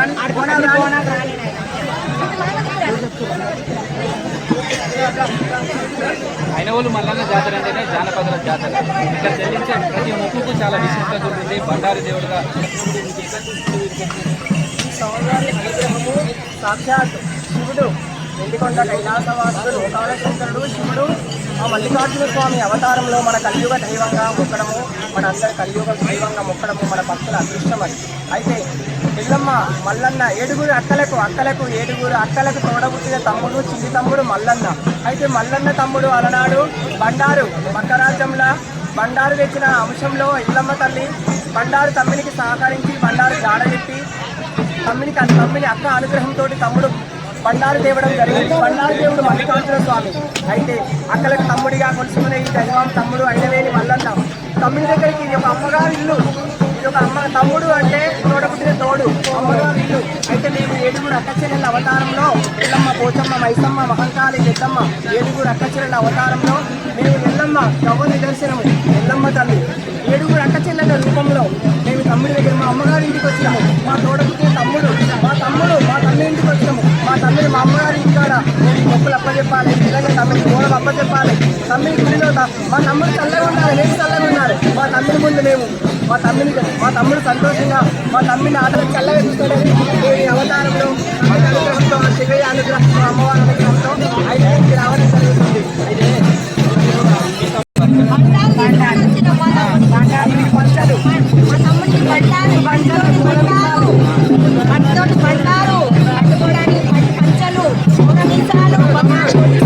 రాని బోనాలు మల్లన్న జాతర అంటేనే జానపదుల జాతర. ఇక్కడ చెల్లించే ప్రతి ముక్కుకు చాలా విశిష్టత ఉంటుంది బండారు దేవుడుగా. సాక్షాత్ శివుడు. వెండికొండ కైలాసవాసుడు లోకాలశంకరుడు శివుడు. ఆ మల్లికార్జున స్వామి అవతారంలో మన కలియుగ దైవంగా మొక్కడము మన అందరి కలియుగ దైవంగా మొక్కడము మన భక్తుల అదృష్టం అది. అయితే ఎల్లమ్మ మల్లన్న ఏడుగురు అక్కలకు అక్కలకు ఏడుగురు అక్కలకు తోడబుట్టిన తమ్ముడు చిన్ని తమ్ముడు మల్లన్న. అయితే మల్లన్న తమ్ముడు అలనాడు బండారు పక్క బండారు తెచ్చిన అంశంలో ఇల్లమ్మ తల్లి బండారు తమ్మినికి సహకరించి బండారు జాడగెట్టి తమ్మిని తమ్మిని అక్క అనుగ్రహంతో తమ్ముడు బండారు తేవడం జరిగింది. బండారు దేవుడు మల్లికార్జున స్వామి. అయితే అక్కలకు తమ్ముడిగా కొలుసుకునే ఈ దైవం తమ్ముడు అయినవేని మల్లన్న. తమ్ముడి దగ్గరికి ఇది ఒక అమ్మగారు ఇల్లు. ఇది ఒక అమ్మ తమ్ముడు అంటే తోడపుట్టిన తోడు అమ్మగారు ఇల్లు. అయితే మేము ఏడుగురు అక్కచెల్లెల అవతారంలో ఎల్లమ్మ పోచమ్మ మైసమ్మ మహంకాళి పెద్దమ్మ ఏడుగురు అక్కచెల్లెల అవతారంలో మేము ఎల్లమ్మ గవ్వ నిదర్శనము. ఎల్లమ్మ తల్లి. ఏడుగురు అక్కచెల్లెల రూపంలో మేము తమ్ముడి దగ్గర మా అమ్మగారు తమ్ముడి మా తమ్ముడు చల్లగా ఉండాలి నేను చల్లగా ఉండాలి మా తమ్ముడి ముందు మేము మా తమ్ముని మా తమ్ముడు సంతోషంగా మా తమ్ముని ఆటలు చల్లగా చూస్తాడని ఈ అవతారంలో మా అనుగ్రహంతో మా శివయ్య అనుగ్రహంతో అమ్మవారి అనుగ్రహంతో అయితే ఇంటికి రావడం జరుగుతుంది అయితే పంచాలు మా తమ్ముడికి బండారు పంచాలు పంచాలు పంచాలు పంచాలు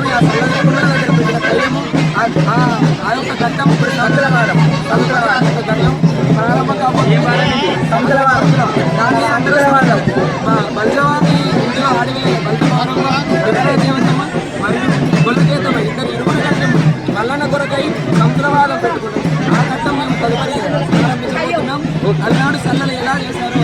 స్వామి ఆ దైవము ఆ ప్రారంభం కాకపోతే సంకలవారం. దాన్ని సంకలవారం. బలిజవారి ఇంట్లో అడవి బలిజవారంలో ఎక్కడ జీవితము మరియు గొల్ల జీవితం ఇద్దరు ఆ ఘట్టం మేము తదుపరి ప్రారంభించబోతున్నాం. అలనాడు సల్లలు ఎలా చేశారు